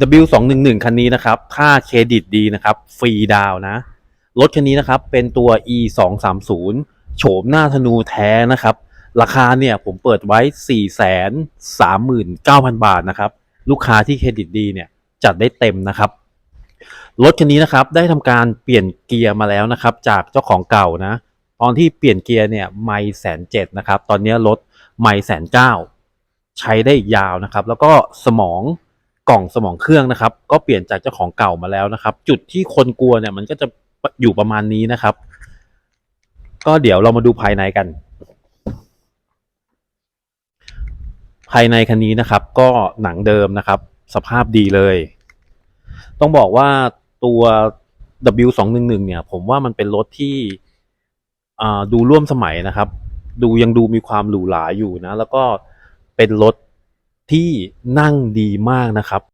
W211 คันนี้นะครับ ค่าเครดิตดีนะครับ ฟรีดาวนะ รถคันนี้นะครับ เป็นตัว E 2 3 0 โฉมหน้าธนูแท้นะครับ ราคาเนี่ยผมเปิดไว้ 4 3 9 0 0 0 บาทนะครับ ลูกค้าที่เครดิตดีเนี่ย จัดได้เต็มนะครับ รถคันนี้นะครับ ได้ทำการเปลี่ยนเกียร์มาแล้วนะครับ จากเจ้าของเก่านะ ตอนที่เปลี่ยนเกียร์เนี่ยไม่แสนเจ็ดนะครับ ตอนนี้รถไม่แสนเก้าใช้ได้อีกยาวนะครับ แล้วก็สมอง กล่องสมองเครื่องนะครับ ก็เปลี่ยนจากเจ้าของเก่ามาแล้วนะครับ จุดที่คนกลัวเนี่ยมันก็จะอยู่ประมาณนี้นะครับ ก็เดี๋ยวเรามาดูภายในกัน ภายในคันนี้นะครับ ก็หนังเดิมนะครับ สภาพดีเลย ต้องบอกว่าตัว W211 เนี่ย ผมว่ามันเป็นรถที่ดูร่วมสมัยนะครับ ดูยังดูมีความหรูหราอยู่นะ แล้วก็เป็นรถ ที่นั่งดีมากนะครับ